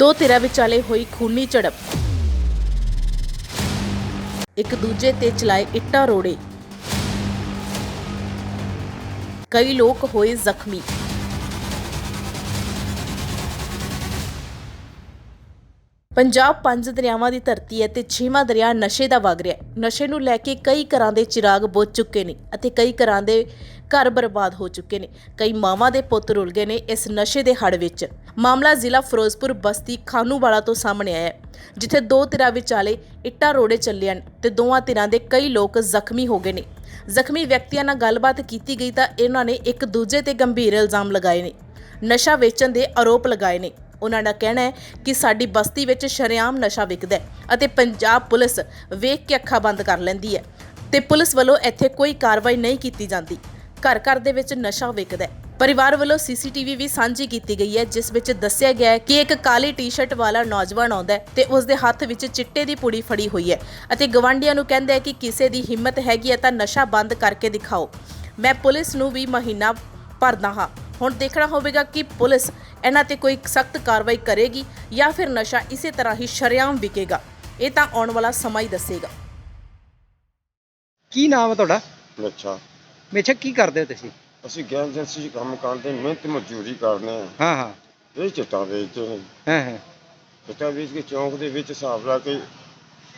ਦੋ ਧਿਰਾਂ ਵਿਚਾਲੇ ਹੋਈ ਖੂਨੀ ਝੜਪ। ਇੱਕ ਦੂਜੇ ਤੇ ਚਲਾਏ ਇੱਟਾਂ ਰੋੜੇ। ਕਈ ਲੋਕ ਹੋਏ ਜ਼ਖਮੀ। ਪੰਜਾਬ ਪੰਜ ਦਰਿਆਵਾਂ ਦੀ ਧਰਤੀ ਹੈ ਤੇ ਛੇਵਾਂ ਦਰਿਆ ਨਸ਼ੇ ਦਾ ਵਗ ਰਿਹਾ ਹੈ। ਨਸ਼ੇ ਨੂੰ ਲੈ ਕੇ ਕਈ ਘਰਾਂ ਦੇ ਚਿਰਾਗ ਬੁੱਝ ਚੁੱਕੇ ਨੇ ਅਤੇ ਕਈ ਘਰਾਂ ਦੇ ਘਰ ਬਰਬਾਦ ਹੋ ਚੁੱਕੇ ਨੇ। ਕਈ ਮਾਵਾਂ ਦੇ ਪੁੱਤ ਰੁਲ ਗਏ ਨੇ ਇਸ ਨਸ਼ੇ ਦੇ ਹੜ ਵਿੱਚ। ਮਾਮਲਾ ਜ਼ਿਲ੍ਹਾ ਫਿਰੋਜ਼ਪੁਰ ਬਸਤੀ ਖਾਨੂਵਾਲਾ ਤੋਂ ਸਾਹਮਣੇ ਆਇਆ ਹੈ, ਜਿੱਥੇ ਦੋ ਧਿਰਾਂ ਵਿਚਾਲੇ ਇੱਟਾਂ ਰੋੜੇ ਚੱਲੇ ਹਨ ਤੇ ਦੋਵਾਂ ਧਿਰਾਂ ਦੇ ਕਈ ਲੋਕ ਜ਼ਖਮੀ ਹੋ ਗਏ ਨੇ। ਜ਼ਖਮੀ ਵਿਅਕਤੀਆਂ ਨਾਲ ਗੱਲਬਾਤ ਕੀਤੀ ਗਈ ਤਾਂ ਇਹਨਾਂ ਨੇ ਇੱਕ ਦੂਜੇ ਤੇ ਗੰਭੀਰ ਇਲਜ਼ਾਮ ਲਗਾਏ ਨੇ। ਨਸ਼ਾ ਵੇਚਣ ਦੇ ਆਰੋਪ ਲਗਾਏ ਨੇ। ਉਹਨਾਂ ਦਾ ਕਹਿਣਾ ਹੈ ਕਿ ਸਾਡੀ ਬਸਤੀ ਵਿੱਚ ਸ਼ਰੇਆਮ ਨਸ਼ਾ ਵਿਕਦਾ ਹੈ ਅਤੇ ਪੰਜਾਬ ਪੁਲਿਸ ਵੇਖ ਕੇ ਅੱਖਾਂ ਬੰਦ ਕਰ ਲੈਂਦੀ ਹੈ ਤੇ ਪੁਲਿਸ ਵੱਲੋਂ ਇੱਥੇ ਕੋਈ ਕਾਰਵਾਈ ਨਹੀਂ ਕੀਤੀ ਜਾਂਦੀ। ਘਰ ਘਰ ਦੇ ਵਿੱਚ ਨਸ਼ਾ ਵਿਕਦਾ ਹੈ। ਪਰਿਵਾਰ ਵੱਲੋਂ ਸੀਸੀਟੀਵੀ ਵੀ ਸਾਂਝੀ ਕੀਤੀ ਗਈ ਹੈ, ਜਿਸ ਵਿੱਚ ਦੱਸਿਆ ਗਿਆ ਹੈ ਕਿ ਇੱਕ ਕਾਲੀ ਟੀ-ਸ਼ਰਟ ਵਾਲਾ ਨੌਜਵਾਨ ਆਉਂਦਾ ਹੈ ਤੇ ਉਸ ਦੇ ਹੱਥ ਵਿੱਚ ਚਿੱਟੇ ਦੀ ਪੁੜੀ ਫੜੀ ਹੋਈ ਹੈ ਅਤੇ ਗਵਾਂਢੀਆਂ ਨੂੰ ਕਹਿੰਦਾ ਹੈ ਕਿ ਕਿਸੇ ਦੀ ਹਿੰਮਤ ਹੈਗੀ ਹੈ ਤਾਂ ਨਸ਼ਾ ਬੰਦ ਕਰਕੇ ਦਿਖਾਓ। ਮੈਂ ਪੁਲਿਸ ਨੂੰ ਵੀ ਮਹੀਨਾ ਭਰਦਾ ਹਾਂ। ਹੁਣ ਦੇਖਣਾ ਹੋਵੇਗਾ ਕਿ ਪੁਲਿਸ ਇਹਨਾਂ ਤੇ ਕੋਈ ਸਖਤ ਕਾਰਵਾਈ ਕਰੇਗੀ ਜਾਂ ਫਿਰ ਨਸ਼ਾ ਇਸੇ ਤਰ੍ਹਾਂ ਹੀ ਸ਼ਰੇਆਮ ਵਿਕੇਗਾ। ਇਹ ਤਾਂ ਆਉਣ ਵਾਲਾ ਸਮਾਂ ਹੀ ਦੱਸੇਗਾ। ਕੀ ਨਾਮ ਹੈ ਤੁਹਾਡਾ? ਅੱਛਾ ਮੇਛਾ ਕੀ ਕਰਦੇ ਹੋ ਤੁਸੀਂ? ਅਸੀਂ ਗੈਸ ਏਜੰਸੀ 'ਚ ਕੰਮ ਕਰਦੇ ਮਿਹਨਤ ਮਜ਼ਦੂਰੀ ਕਰਨੇ ਆ। ਹਾਂ ਹਾਂ। ਇਹ ਚਿੱਟਾ ਵੇਚਦੇ ਨੇ। ਹਾਂ ਹਾਂ। ਚਿੱਟਾ ਵੇਚ ਕੇ ਚੌਂਕ ਦੇ ਵਿੱਚ ਹਿਸਾਬ ਲਾ ਕੇ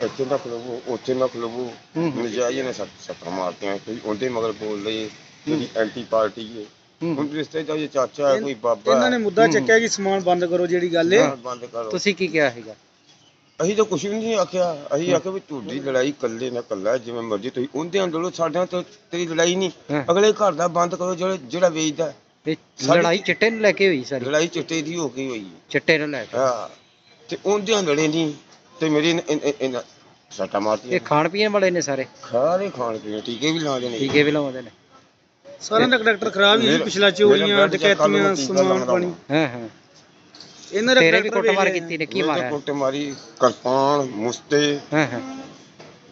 ਇੱਥੇ ਨਾ ਖਲੋਵੋ ਉੱਥੇ ਨਾ ਖਲੋਵੋ। ਨਜਾਇਜ਼ ਨੇ ਸੱਟ ਸੱਟਾਂ ਮਾਰਤੀਆਂ ਕੋਈ ਉਹਦੇ ਮਗਰ ਬੋਲ ਰਹੀ ਜਿਹੜੀ ਐਂਟੀ ਪਾਰਟੀ ਹੂੰ। ਹੁਣ ਰਿਸ਼ਤੇਦਾਰ ਜੇ ਚਾਚਾ ਹੈ ਕੋਈ ਬਾਬਾ ਇਹਨਾਂ ਨੇ ਮੁੱਦਾ। ਚੱਕਿਆ ਕਿ ਸਮਾਨ ਬੰਦ ਕਰੋ ਜਿਹੜੀ ਗੱਲ ਹੈ ਹਾਂ, ਬੰਦ ਕਰੋ। ਤੁਸੀਂ ਕੀ ਕਿਹਾ ਸੀਗਾ? ਅਸੀਂ ਤਾਂ ਕੁਝ ਵੀ ਨਹੀਂ ਆਖਿਆ। ਅਸੀਂ ਆਖਿਆ ਵੀ ਤੁਹਾਡੀ ਲੜਾਈ ਇਕੱਲੇ ਨਾ ਇਕੱਲਾ ਜਿਵੇਂ ਮਰਜ਼ੀ ਤੁਸੀਂ ਉਹਦੇ ਅੰਦਰੋਂ ਸਾਡਿਆਂ ਤੋਂ ਤੇਰੀ ਲੜਾਈ ਨਹੀਂ। ਹਾਂ। ਅਗਲੇ ਘਰ ਦਾ ਬੰਦ ਕਰੋ ਜਿਹੜਾ ਜਿਹੜਾ ਵੇਚਦਾ ਹੈ। ਸਾਡੀ- ਲੜਾਈ ਚਿੱਟੇ ਨੂੰ ਲੈ ਕੇ ਹੋਈ ਸਾਰੀ? ਲੜਾਈ ਚਿੱਟੇ ਦੀ ਹੋ ਗਈ ਹੋਈ ਹੈ। ਚਿੱਟੇ ਨੂੰ ਲੈ ਕੇ? ਹਾਂ। ਤੇ ਉਹਦੇ ਲੜੇ ਨਹੀਂ ਤੇ ਮੇਰੀ ਇਨ- ਇਨ- ਇਨ- ਇਨ- ਸੱਟਾਂ ਮਾਰਤੀਆਂ ਇਹ ਖਾਣ ਪੀਣ ਵਾਲੇ ਨੇ ਸਾਰੇ? ਖਾਰੇ ਖਾਣ ਪੀਣ ਟੀਕੇ ਵੀ ਲਾਉਂਦੇ ਨੇ। ਟੀਕੇ ਵੀ ਲਾਉਂਦੇ ਨੇ। ਸਾਰਿਆਂ ਦਾ ਕੰਡਕਟਰ ਖਰਾਬ ਹੀ ਹੈ ਪਿਛਲਾ ਚੋਰੀਆਂ ਡਕੈਤੀਆਂ ਸਮਾਨ ਪਾਣੀ ਹਾਂ ਹਾਂ। ਇਹਨਾਂ ਦਾ ਤੇਰੇ ਵੀ ਕੰਡਕਟਰ ਕੁੱਟਮਾਰ ਵੇਖ ਕੀਤੀ ਨੇ ਕੀ ਮੇਰੇ ਮਾਰਿਆ? ਕੁੱਟ ਮਾਰੀ ਕਿਰਪਾਨ ਮੁਸਤੇ। ਹਾਂ ਹਾਂ।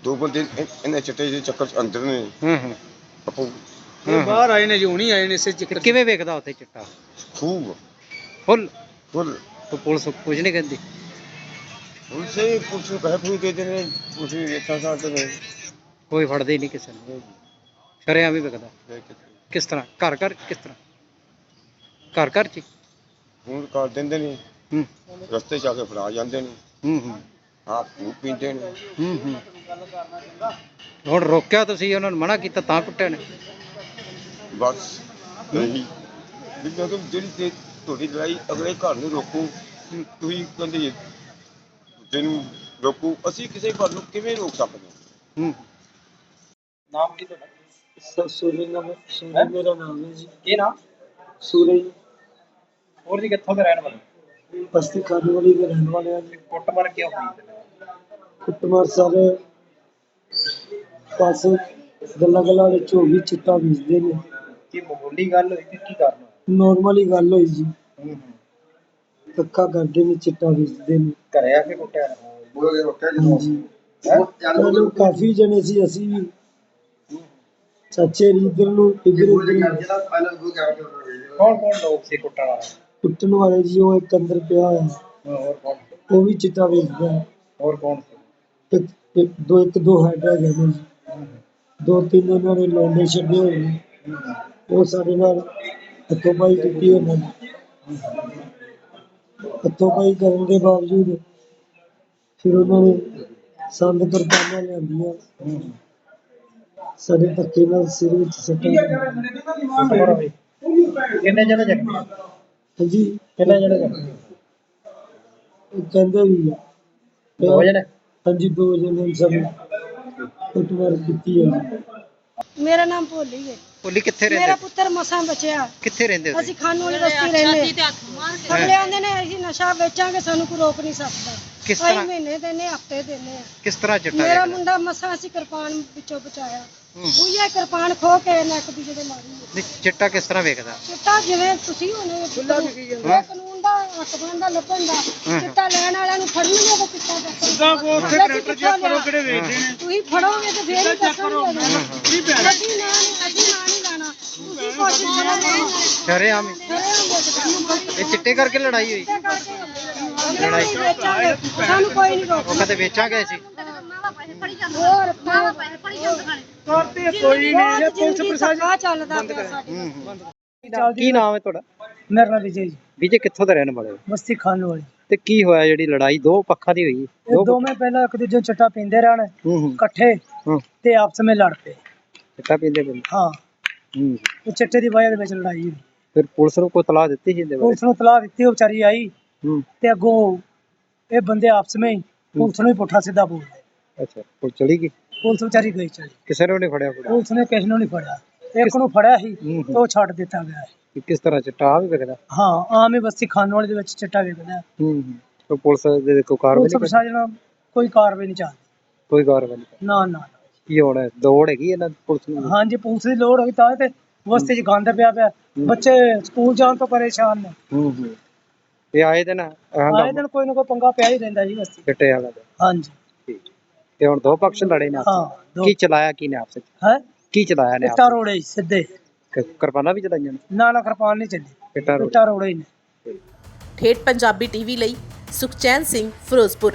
ਦੋ ਬੰਦੇ ਇਹਨਾਂ ਚਿੱਟੇ ਦੇ ਚੱਕਰ ਚ ਅੰਦਰ ਨੇ। ਹਾਂ ਹਾਂ। ਆਪੋ ਇਹ ਬਾਹਰ ਆਏ ਨੇ ਜੋ ਨਹੀਂ ਆਏ ਨੇ ਇਸੇ ਤੇ ਚੱਕਰ। ਕਿਵੇਂ ਵੇਖਦਾ ਉੱਥੇ ਚਿੱਟਾ? ਖੂਬ। ਫੁੱਲ? ਫੁੱਲ। ਤੇ ਪੁਲਿਸ ਕੁਝ ਨਹੀਂ ਕਹਿੰਦੀ? ਉਸੇ ਕੁਛ ਕਹਿ ਫੂ ਕੇ ਦੇ ਨੇ ਕੁਛ ਵੇਖਾਂ ਸਕਦੇ ਨੇ। ਕੋਈ ਫੜਦੇ ਹੀ ਨਹੀਂ ਕਿਸੇ ਨੂੰ। ਸ਼ਰਿਆਂ ਵੀ ਵਿਕਦਾ ਕਿਸ ਤਰ੍ਹਾਂ? ਘਰ ਘਰ ਕਿਸ ਤਰ੍ਹਾਂ? ਘਰ ਘਰ ਚ ਹੀ? ਫੋਨ ਕਰ ਦਿੰਦੇ ਨੇ। ਹੂੰ। ਰਸਤੇ ਚ ਆ ਕੇ ਫੜਾ ਜਾਂਦੇ ਨੇ। ਹੂੰ ਹੂੰ। ਆਪ ਪੀਂਦੇ ਨੇ। ਹੂੰ ਹੂੰ। ਹੁਣ ਰੋਕਿਆ ਤੁਸੀਂ ਉਹਨਾਂ ਨੂੰ ਮਨਾ ਕੀਤਾ ਤਾਂ ਕੁੱਟਿਆ ਨੇ? ਬਸ ਵੀ ਜਦੋਂ ਜਿਹੜੀ ਤੇ ਤੁਹਾਡੀ ਲੜਾਈ ਅਗਲੇ ਘਰ ਨੂੰ ਰੋਕੋ ਤੁਸੀਂ ਕਹਿੰਦੇ ਜੀ ਦੂਜੇ ਨੂੰ ਰੋਕੋ ਅਸੀਂ ਕਿਸੇ ਘਰ ਨੂੰ ਕਿਵੇਂ ਰੋਕ ਸਕਦੇ ਹਾਂ? ਹੂੰ। ਨਾਮ ਕੀ ਤੁਹਾਡਾ? ਸੂਰਜ ਨਾਮ ਸੂਰਜ ਮੇਰਾ ਨਾਮ ਹੈ ਜੀ। ਕੀ ਨਾਮ? ਸੂਰਜ। ਹੋਰ ਜੀ ਕਿੱਥੋਂ ਦੇ ਰਹਿਣ ਵਾਲੇ ਬਸਤੀ ਖਾਣੇ ਵਾਲੀ ਦੇ ਰਹਿਣ ਵਾਲੇ ਆ ਜੀ। ਕੁੱਟਮਾਰ ਕਿਉਂ ਹੋਈ? ਕੁੱਟਮਾਰ ਸਾਰੇ ਪਾਸੇ ਗੱਲਾਂ ਗੱਲਾਂ ਵਿੱਚ ਹੋ ਗਈ ਚਿੱਟਾ ਵੇਚਦੇ ਨੇ। ਕੀ ਮਾਮੂਲੀ ਗੱਲ ਹੋਈ ਕਿ ਕੀ ਕਰਨਾ ਨੋਰਮਲੀ ਗੱਲ ਹੋਈ ਜੀ। ਹੂੰ ਹੂੰ। ਧੱਕਾ ਕਰਦੇ ਨੇ ਚਿੱਟਾ ਵੇਚਦੇ ਨੇ। ਘਰੇ ਆ ਕੇ ਕੁੱਟਿਆ? ਹਾਂਜੀ। ਚਲੋ ਕਾਫੀ ਜਣੇ ਸੀ ਅਸੀਂ ਵੀ ਚਾਚੇ ਇਧਰ ਨੂੰ ਇਧਰ ਉਧਰ ਕੌਣ ਕੌਣ ਲੋਕ ਸੀ ਕੁੱਟਣ ਵਾਲੇ? ਕੁੱਟਣ ਵਾਲੇ ਜੀ ਉਹ ਇੱਕ ਅੰਦਰ ਪਿਆ ਹੋਇਆ। ਹੋਰ ਕੌਣ ਉਹ ਵੀ ਚਿੱਟਾ ਵੇਚਦਾ ਹੈ। ਹੋਰ ਕੌਣ ਸੀ? ਇੱਕ ਇੱਕ ਦੋ ਇੱਕ ਦੋ ਹੈਡ ਹੈਗੇ ਨੇ ਜੀ। ਦੋ ਤਿੰਨ ਉਹਨਾਂ ਨੇ ਲੌਂਡੇ ਛੱਡੇ ਹੋਏ ਨੇ। ਉਹ ਸਾਡੇ ਨਾਲ ਹੱਥੋਂ ਪਾਈ ਕੀਤੀ ਉਹਨਾਂ ਨੇ। ਹੱਥੋਂ ਪਾਈ ਕਰਨ ਦੇ ਬਾਵਜੂਦ ਫਿਰ ਉਹਨਾਂ ਨੇ ਸੰਦ ਕਿਰਪਾਨਾਂ ਲਿਆਂਦੀਆਂ। ਸਾਡੇ ਧੱਕੇ ਨਾਲ ਸਿਰ ਵਿੱਚ ਸੱਟਾਂ ਕਿੰਨੇ ਜਣੇ ਜ਼ਖਮੀ ਹਾਂਜੀ। ਕਿੰਨੇ ਜਣੇ ਜ਼ਖਮੀ ਉਹ ਕਹਿੰਦੇ ਵੀ ਆ। ਦੋ ਜਣੇ? ਹਾਂਜੀ ਦੋ ਜਣੇ ਸਭ ਕੁੱਟਮਾਰ ਕੀਤੀ ਹੈ ਜੀ ਮੇਰਾ ਨਾਮ ਭੋਲੀ ਹੈ। ਪੁੱਲੀ ਕਿੱਥੇ ਮੇਰਾ ਪੁੱਤਰ ਮਸਾਂ ਬਚਿਆ। ਕਿੱਥੇ ਰਹਿੰਦੇ ਅਸੀਂ ਖਾਨੂ ਵਾਲੀ ਬਸਤੀ ਰਹਿੰਦੇ। ਅਗਲੇ ਨੇ ਅਸੀਂ ਨਸ਼ਾ ਵੇਚਾਂਗੇ ਸਾਨੂੰ ਕੋਈ ਰੋਕ ਨਹੀਂ ਸਕਦਾ। ਕਿਸ ਅਸੀਂ ਤਰ੍ਹਾਂ? ਮਹੀਨੇ ਦਿੰਦੇ ਹਫ਼ਤੇ ਦਿੰਦੇ ਆ ਕਿਸ ਤਰ੍ਹਾਂ ਚਿੱਟਾ ਮੇਰਾ ਵੇਚਦੇ? ਮੁੰਡਾ ਮਸਾਂ ਅਸੀਂ ਕਿਰਪਾਨ ਵਿੱਚੋਂ ਬਚਾਇਆ। ਹੂੰ। ਉਹੀ ਕਿਰਪਾਨ ਖੋ ਕੇ ਨੱਕ ਦੀ ਜਿਹੜੇ ਮਾਰੀ ਹੈ। ਨਹੀਂ ਚਿੱਟਾ ਕਿਸ ਤਰ੍ਹਾਂ ਵੇਖਦਾ? ਚਿੱਟਾ ਜਿਵੇਂ ਤੁਸੀਂ ਹੋਣੇ ਖੁੱਲਾ ਵਿਕੀ ਜਾਂਦਾ? ਕਾਨੂੰਨ ਦਾ ਹੱਕ ਬਣਦਾ ਲੱਭਣ ਦਾ ਚਿੱਟਾ ਲੈਣ ਵਾਲਿਆਂ ਨੂੰ ਫੜਨਗੇ ਤਾਂ ਚਿੱਟਾ ਦੱਸਣਗੇ ਕੋ ਉੱਥੇ ਕਰੈਕਟਰ ਚੈੱਕ ਕਰੋ ਕਿਹੜੇ ਵੇਚਦੇ ਨੇ। ਤੁਸੀਂ ਫੜੋਗੇ ਤੇ ਫੇਰ ਹੀ ਦੱਸਣਗੇ ਅਸੀਂ ਨਾ ਨਹੀਂ ਅਸੀਂ ਨਾ ਨਹੀਂ ਲੈਣਾ। ਤੁਸੀਂ ਕੋਸ਼ਿਸ਼ ਕਰੋ ਸ਼ਰੇਆਮ ਹੀ। ਇਹ ਇਹ ਚਿੱਟੇ ਕਰਕੇ ਲੜਾਈ ਹੋਈ। ਲੜਾਈ ਵੇਚਾਂਗੇ ਸਾਨੂੰ ਕੋਈ ਨਹੀਂ ਉਹ ਰੋਕਦਾ ਕਹਿੰਦੇ ਵੇਚਾਂਗੇ ਅਸੀਂ ਹੋਰ ਮਾਵਾ ਪੈਸੇ ਫੜੀ ਜਾਂਦੇ ਕੋਈ ਨਹੀਂ ਇਹ ਪੁਲਿਸ ਪ੍ਰਸ਼ਾਸਨ ਚੱਲਦਾ ਪਿਆ ਸਾਡੇ। ਹੂੰ ਹੂੰ। ਕੀ ਨਾਮ ਹੈ ਤੁਹਾਡਾ? ਮੇਰਾ ਨਾਮ ਵਿਜੇ ਜੀ। ਵਿਜੇ ਕਿੱਥੋਂ ਦੇ ਰਹਿਣ ਵਾਲੇ ਹੋ? ਬਸਤੀ ਖਾਨ ਵਾਲੀ। ਤੇ ਕੀ ਹੋਇਆ ਜਿਹੜੀ ਲੜਾਈ? ਦੋ ਪੱਖਾਂ ਦੀ ਹੋਈ। ਇਹ ਦੋਵੇਂ ਪਹਿਲਾਂ ਇੱਕ ਦੂਜੇ ਨੂੰ ਚਟਾ ਪੀਂਦੇ ਰਹਿਣ ਹੂੰ ਹੂੰ। ਇਕੱਠੇ ਹੂੰ। ਤੇ ਆਪਸ ਵਿੱਚ ਲੜ ਪਏ। ਚਿੱਟਾ ਪੀਂਦੇ ਪਏ। ਹਾਂ। ਹੂੰ। ਉਹ ਚਿੱਟੇ ਦੀ ਵਜ੍ਹਾ ਦੇ ਵਿੱਚ ਲੜਾਈ ਹੋਈ। ਫਿਰ ਪੁਲਿਸ ਨੂੰ ਕੋਈ ਤਲਾਹ ਦਿੱਤੀ ਸੀ ਇਹਦੇ ਬਾਰੇ? ਪੁਲਿਸ ਨੂੰ ਤਲਾਹ ਦਿੱਤੀ ਉਹ ਵਿਚਾਰੀ ਆਈ। ਤੇ ਅੱਗੋਂ ਇਹ ਬੰਦੇ ਆਪਸ ਵਿੱਚ ਪੁਲਿਸ ਨੂੰ ਹੀ ਪੁੱਠਾ ਸਿੱਧਾ ਬੋਲਦੇ। ਅੱਛਾ ਪੁਲਿਸ ਚਲੀ ਗਈ? ਪੁਲਿਸ ਵਿਚਾਰੀ ਗਈ ਚਲੀ ਕਿਸੇ ਨੂੰ ਨਹੀਂ ਫੜਿਆ ਫੜਿਆ ਪੁਲਿਸ ਨੇ ਕਿਸੇ ਨੂੰ ਨਹੀਂ ਫੜਿਆ। ਇੱਕ ਨੂੰ ਫੜਿਆ ਸੀ ਹੂੰ ਤੇ ਉਹ ਛੱਡ ਦਿੱਤਾ ਗਿਆ। ਕਿ ਕਿਸ ਤਰ੍ਹਾਂ ਚਿੱਟਾ ਵੀ ਵਿਕਦਾ? ਹਾਂ ਆਮ ਹੀ ਬਸਤੀ ਖਾਨ ਵਾਲੇ ਦੇ ਵਿੱਚ ਚਿੱਟਾ ਵਿਕਦਾ। ਹੈ। ਹੂੰ। ਹੂੰ ਪੁਲਿਸ ਦੇ ਕੋਈ ਕਾਰਵਾਈ ਪੁਲਿਸ ਨਹੀਂ ਕਰਦੀ? ਪ੍ਰਸ਼ਾਸਨ ਕੋਈ ਕਾਰਵਾਈ ਨਹੀਂ ਚੱਲਦੀ। ਕੋਈ ਕਾਰਵਾਈ ਨਹੀਂ ਕਰਦੀ। ਨਾ ਨਾ ਕੀ ਹੋਣਾ ਹੈ? ਦੌੜ ਹੈਗੀ ਇਹਨਾਂ ਦੀ ਪੁਲਿਸ ਨੂੰ? ਹਾਂਜੀ ਪੁਲਿਸ ਦੀ ਲੋੜ ਹੋਈ ਤਾਂ ਤੇ ਬਸਤੀ 'ਚ ਗੰਦ ਪਿਆ ਪਿਆ। ਬੱਚੇ ਸਕੂਲ ਜਾਣ ਤੋਂ ਪਰੇਸ਼ਾਨ ਨੇ। ਹੂੰ ਹੂੰ। ਇਹ ਆਏ ਦਿਨ ਆਏ ਦਿਨ ਕੋਈ ਨਾ ਕੋਈ ਪੰਗਾ ਪਿਆ ਹੀ ਰਹਿੰਦਾ ਜੀ ਬਸਤੀ ਚਿੱਟੇ ਵਾਲਾ ਦਾ ਹਾਂਜੀ। ਤੇ ਹੁਣ ਦੋ ਪਕਸ਼ ਲੜੇ ਨੇ ਆਪਸ ਕੀ ਚਲਾਇਆ ਕੀ ਨੇ ਆਪਸ ਵਿੱਚ? ਹੈ? ਕੀ ਚਲਾਇਆ ਨੇ ਇੱਟਾਂ ਰੋੜੇ ਸਿੱਧੇ? ਕਿਰਪਾਨਾਂ ਵੀ ਚਲਾਈਆਂ ਨੇ? ਨਾ ਨਾ ਕਿਰਪਾਨ ਨਹੀਂ ਚੱਲੀ। ਇੱਟਾਂ ਰੋੜੇ। ਨੇ। ਠੇਠ ਪੰਜਾਬੀ ਟੀਵੀ ਲਈ ਸੁਖਚੈਨ ਸਿੰਘ ਫਿਰੋਜ਼ਪੁਰ।